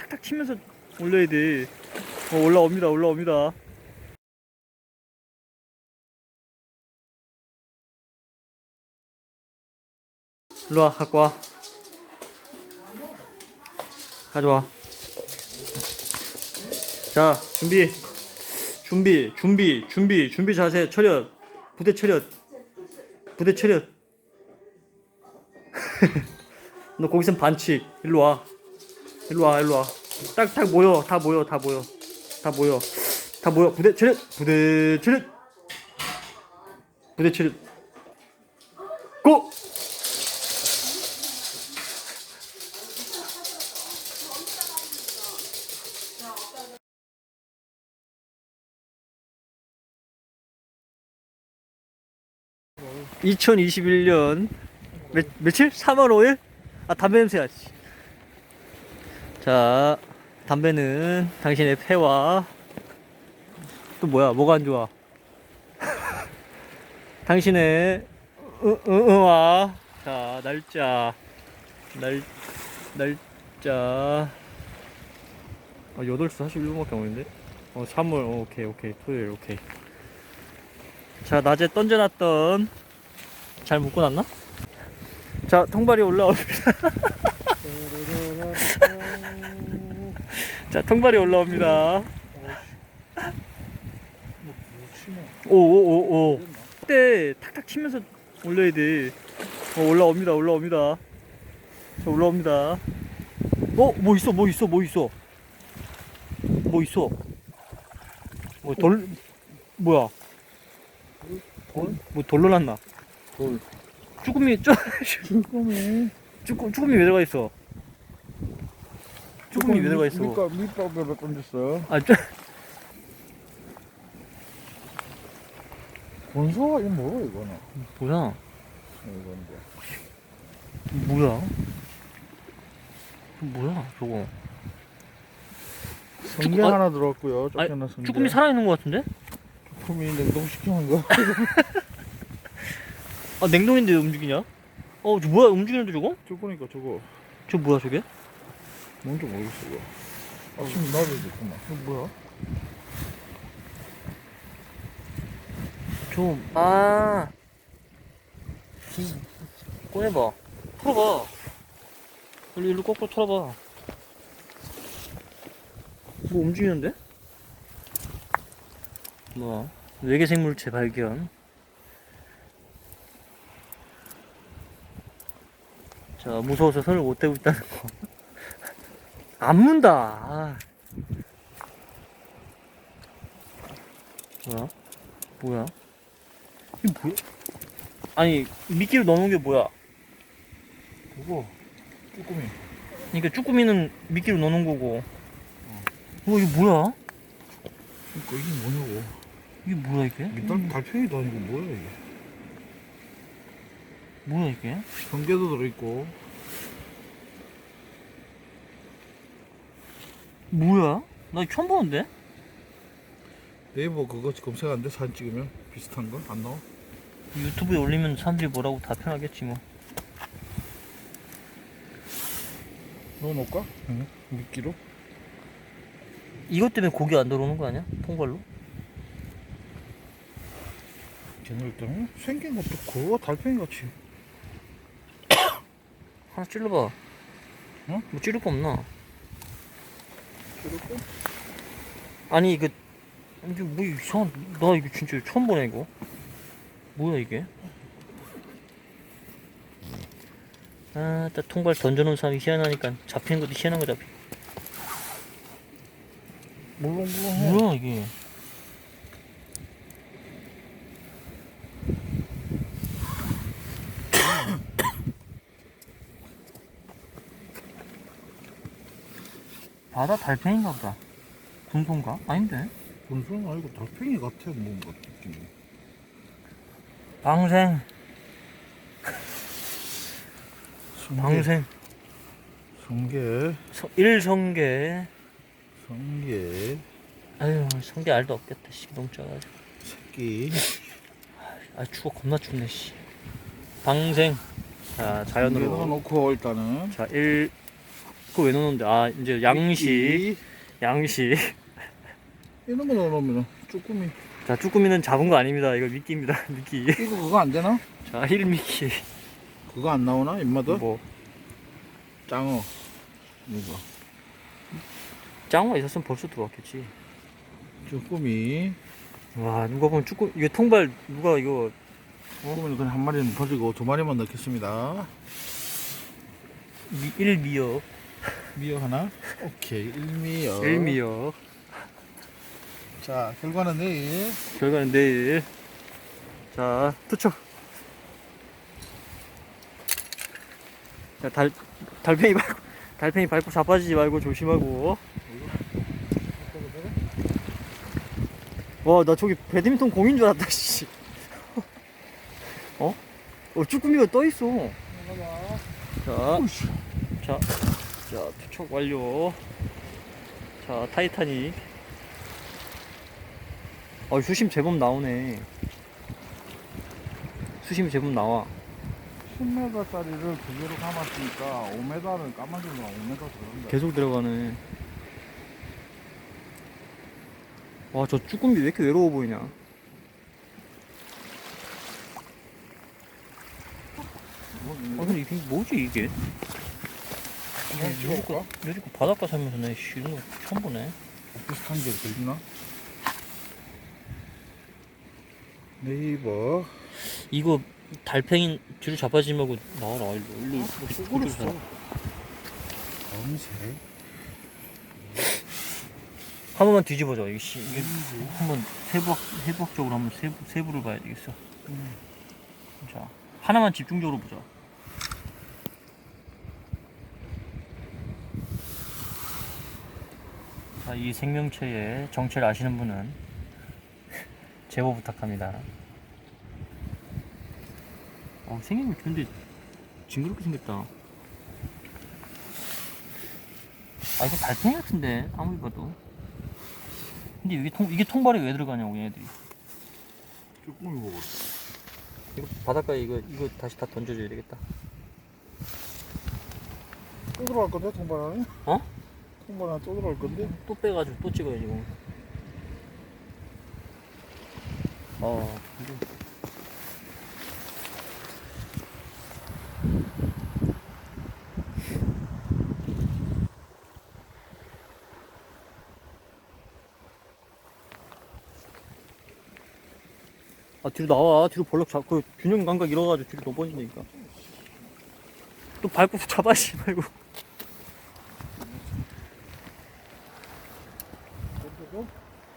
탁탁 치면서 올려야 돼. 어, 올라옵니다, 올라옵니다. 일로 와, 갖고 와. 가져와. 자, 준비. 준비, 준비, 준비, 준비 자세, 철현. 부대 철현. 부대 철현. 너 거기선 반칙. 일로 와. 일로 와, 일로 와. 딱, 딱 모여. 다 모여, 다 모여. 다 모여. 다 모여. 부대 철현. 부대 철현. 부대 철현. 고! (2021년) 며, 며칠? 3월 5일? 아 담배 냄새야 씨. 자 담배는 당신의 폐와 또 뭐야? 뭐가 안 좋아? 당신의 으와. 자 날짜. 날 날짜. 아 8시 41분밖에 안 오는데? 어 3월. 어, 오케이 오케이. 토요일 오케이. 자 낮에 던져놨던 잘 묶고 놨나? 자 통발이 올라옵니다 자 통발이 올라옵니다 오 오 오 오 그때 탁탁 치면서 올려야 돼 어, 올라옵니다 올라옵니다 자 올라옵니다 어? 뭐 있어 뭐 있어 뭐 있어 뭐 있어 뭐 돌 뭐야 돌? 뭐 돌로 났나 돌. 쭈꾸미 쪼 쭈꾸미. 쭈꾸, 쭈꾸미 왜 들어가 있어 쭈꾸미 왜 들어가 있어 밑밥, 밑밥에 던졌어. 아 쪼, 본소가 이거 뭐야, 이거는? 뭐야 이건데. 뭐야 뭐야 저거 성게 쭈꾸- 아, 하나 들어왔고요. 아니, 쫓겨난 성게. 쭈꾸미 살아있는 것 같은데? 쭈꾸미 냉동시키는 거. 아 냉동인데 움직이냐? 어, 저 뭐야 움직이는데 저거? 쭈꾸니까 저거. 저 뭐야 저게? 뭔지 모르겠어, 이거. 아침 나도 됐구만. 저 뭐야? 저, 아. 꺼내봐. 털어봐. 일로, 일로 거꾸로 털어봐. 뭐 움직이는데? 뭐야? 외계 생물체 발견. 자, 무서워서 손을 못 대고 있다는 거. 안 문다. 아. 뭐야? 뭐야? 이게 뭐야? 아니 미끼를 넣는 게 뭐야? 그거. 쭈꾸미. 그러니까 쭈꾸미는 미끼로 넣는 거고. 어 이게 뭐야? 그러니까 이게 뭐냐고. 이게 뭐야 이게? 밑단 달팽이도 아니고 뭐야, 이게. 뭐야 이게? 성게도 들어있고. 뭐야? 나 처음 보는데? 네이버 그거 검색 안 돼? 사진 찍으면? 비슷한 거? 안 나와? 유튜브에 올리면 사람들이 뭐라고 답변하겠지 뭐. 넣어놓을까? 응. 미끼로? 이것 때문에 고기 안 들어오는 거 아니야? 통발로? 걔네 때문에 생긴 것도 그거 달팽이 같이. 하나 찔러봐. 어? 뭐 찌를 거 없나? 그렇고? 아니 이거 이게 뭐 이상한 나 이거 진짜 처음 보네 이거 뭐야 이게 아딱 통발 던져놓은 사람이 희한하니까 잡히는 것도 희한한 거 잡히 물렁물렁해. 뭐야 이게 바다 달팽이인가 보다 군소인가? 아닌데 본수는 아니고 달팽이 같아, 뭔가 느낌이. 방생 성게. 방생 성게. 서- 일성게 성게. 아유 성게 알도 없겠다 씨 너무 작아가지고 새끼. 아 추워 겁나 춥네 씨 방생 자 자연으로 넣어놓고 일단은. 자 1, 그거 왜 넣었는데? 아 이제 양식, 양식. 이런 거 넣어놓으면 쭈꾸미. 자 쭈꾸미는 잡은 거 아닙니다. 이거 미끼입니다. 미끼. 이거 그거 안 되나? 자 1미끼. 그거 안 나오나? 입마다? 뭐 짱어. 이거. 짱어 있었으면 벌써 들어왔겠지. 쭈꾸미. 와 누가 보면 쭈꾸 이거 통발 누가 이거 쭈꾸미는 그냥 한 마리는 버리고 두 마리만 넣겠습니다. 미, 1미역 미어 하나. 오케이. 일미어. 1미역 자, 결과는 내일. 결과는 내일 자 투척 자달 달팽이 밟고 달팽이 밟고 자빠지지 말고 조심하고 와 나 저기 배드민턴 공인 줄 알았다 씨 어? 어 쭈꾸미가 떠있어 자 오이씨. 자, 자, 투척 완료. 자, 타이타닉. 어, 수심 제법 나오네. 수심이 제법 나와. 10m짜리를 두 개로 감았으니까 5m는 까만색으로 5m 들어간다. 계속 들어가네. 와, 저 쭈꾸미 왜 이렇게 외로워 보이냐? 아, 근데 이게 뭐지, 이게? 한번 찍어볼까? 요즘 바닷가 살면서 내 이런 거 처음 보네. 비슷한 게 들리나? 네이버. 이거 달팽이 뒤로 잡아지 말고 나와라. 일로 일로 쪼그렸어. 검색. 한 번만 뒤집어줘. 이게 씨 이게 한번 세부학 세부학적으로 한번 세부 세부를 봐야 되겠어. 자 하나만 집중적으로 보자 이 생명체의 정체를 아시는 분은 제보 부탁합니다. 어 생긴 거 근데 징그럽게 생겼다. 아 이거 달팽이 같은데 아무리 봐도. 근데 이게 통 이게 통발에 왜 들어가냐고 얘네들이. 쭈꾸미 먹어 이거 바닷가에 이거 이거 다시 다 던져줘야 되겠다. 또 들어갈 건데 통발 안에? 어? 통발 안에 또 들어갈 건데? 또 빼가지고 또 찍어야지 이거 어 근데 아 뒤로 나와. 뒤로 벌럭 잡고 균형 감각 잃어가지고 뒤로 넘어진다니까. 또 밟고 잡아지 말고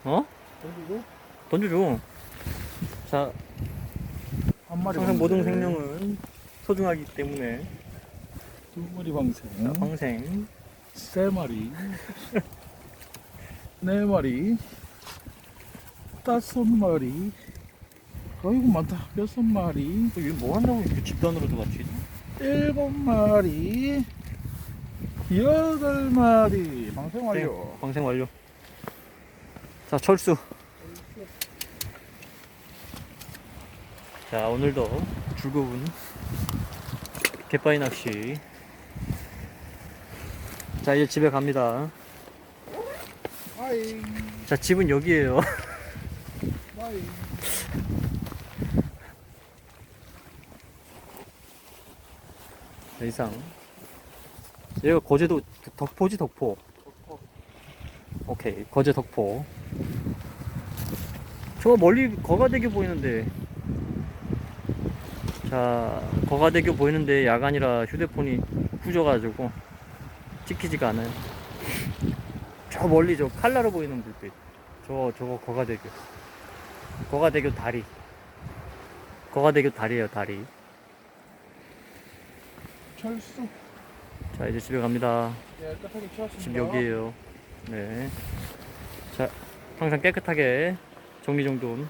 어? 던지고? 던져줘 자 한 마리 항상 모든. 생명은 소중하기 때문에. 두 마리 방생. 자, 방생. 세 마리. 네 마리. 다섯 마리. 어이구 많다. 여섯 마리. 또 이거 뭐 한다고 이렇게 집단으로 들어갔지? 일곱 마리. 여덟 마리. 방생 완료. 네, 방생 완료 자 철수. 자 오늘도 즐거운 갯바위 낚시. 자 이제 집에 갑니다. 자 집은 여기에요. 자, 이상. 여기가 거제도 덕포지 덕포. 오케이 거제 덕포 저 멀리 거가대교 보이는데. 자 거가대교 보이는데 야간이라 휴대폰이 후져가지고 찍히지가 않아요. 저 멀리 저 칼라로 보이는 불빛 저 저거 거가대교 거가대교 다리. 거가대교 다리에요 다리. 철수. 자 이제 집에 갑니다. 깨끗하게 치웠습니다 집 여기에요. 네. 자 항상 깨끗하게 정리정돈